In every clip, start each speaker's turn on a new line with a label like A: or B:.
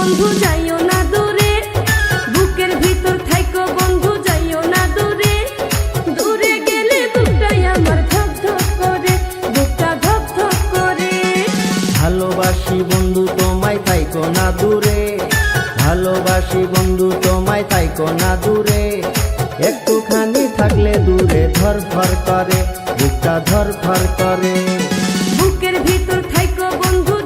A: বন্ধু যাইও না দূরে। বুকের ভিতর থাইকো বন্ধু যাইও না দূরে। দূরে গেলে বুকটাই আমার ধক ধক করে বুকটা ধক ধক করে।
B: ভালোবাসি বন্ধু তোমায় তাইকো না দূরে। ভালোবাসি বন্ধু তোমায় তাইকো না দূরে। একটুখানি থাকলে দূরে ধর ফর করে বুকটা ধর ফর করে।
A: বুকের ভিতর থাইকো বন্ধু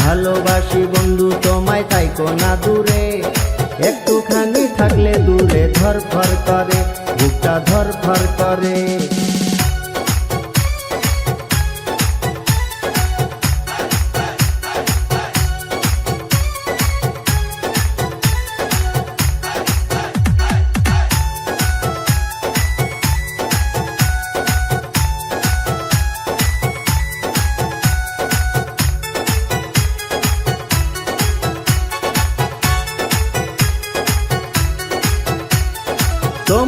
B: ভালোবাসি বন্ধু, তোমায় তাইকো না দূরে। একটুখানি থাকলে দূরে ধর ফর করে, বুকটা ধর ফর করে।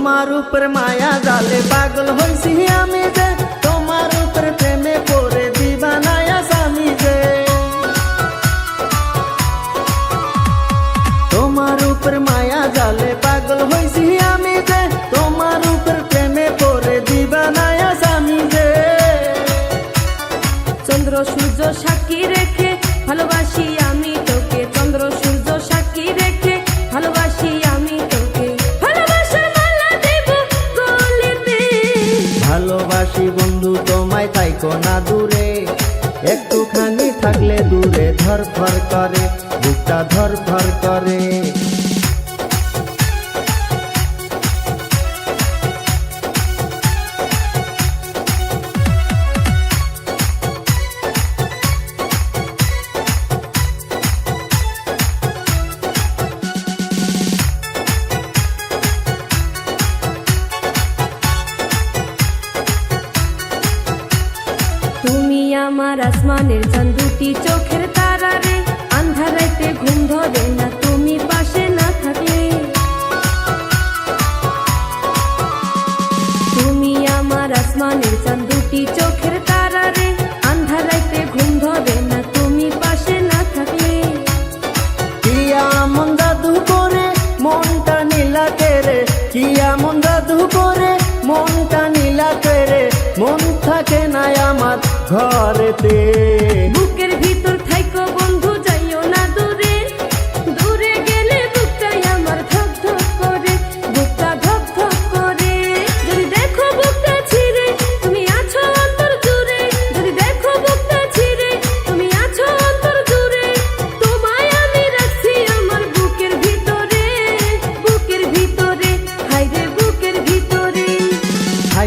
B: তোমার উপর মায়া জালে পাগল হইছি আমি যে। তোমার উপর প্রেমে পড়ে দিবানায়া স্বামী যে। তোমার উপর মায়া জালে পাগল হইছি আমি যে। তোমার উপর প্রেমে পড়ে দিবানায়া স্বামী যে।
A: চন্দ্র, সূর্য সাক্ষী ভালোবাসি
B: বন্ধু, তোমায় তাইকো না দূরে। একটুখানি থাকলে দূরে ধর ধর করে, বুকটা ধর করে।
A: আমার আসমানের চাঁদ দুটি চোখের তারা রে আন্ধারাইতে ঘুম ধরে না, তুমি পাশে না থাকলে। তুমি আমার আসমানের চাঁদ দুটি চোখের তারা রে আন্ধারাইতে ঘুম ধরে না, তুমি পাশে না থাকলে।
B: কিয়া মন দাদু করে মনটা নীলা কেরে। কিয়া মন দাদু করে মনটা নীলা কেরে। মন থাকে না আমার ঘরেতে।
A: বুকের ভিতর থাইকো বন্ধু